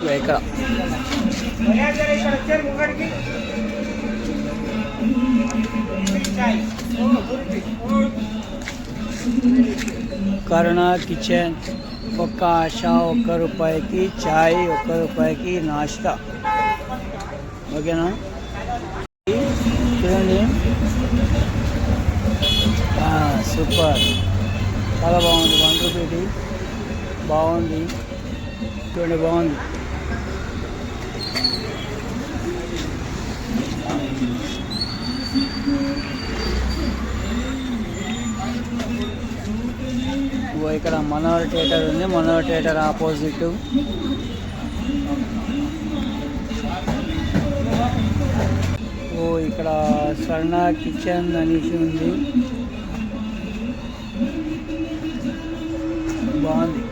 ఇక్కడ కరుణ కిచెన్. ఒక్క ఆశ ఒక్క రూపాయికి చాయ్ ఒక్క రూపాయికి నాస్తా ఓకేనా? చూడండి. ఆ, సూపర్. చాలా బాగుంది. వన్ రూపీది బాగుంది. చూడండి బాగుంది. ఇక్కడ మనోహర్ థియేటర్ ఉంది. Manohar theatre opposite. ఓ ఇక్కడ స్వర్ణ కిచెన్ అనేసి ఉంది. బాగుంది.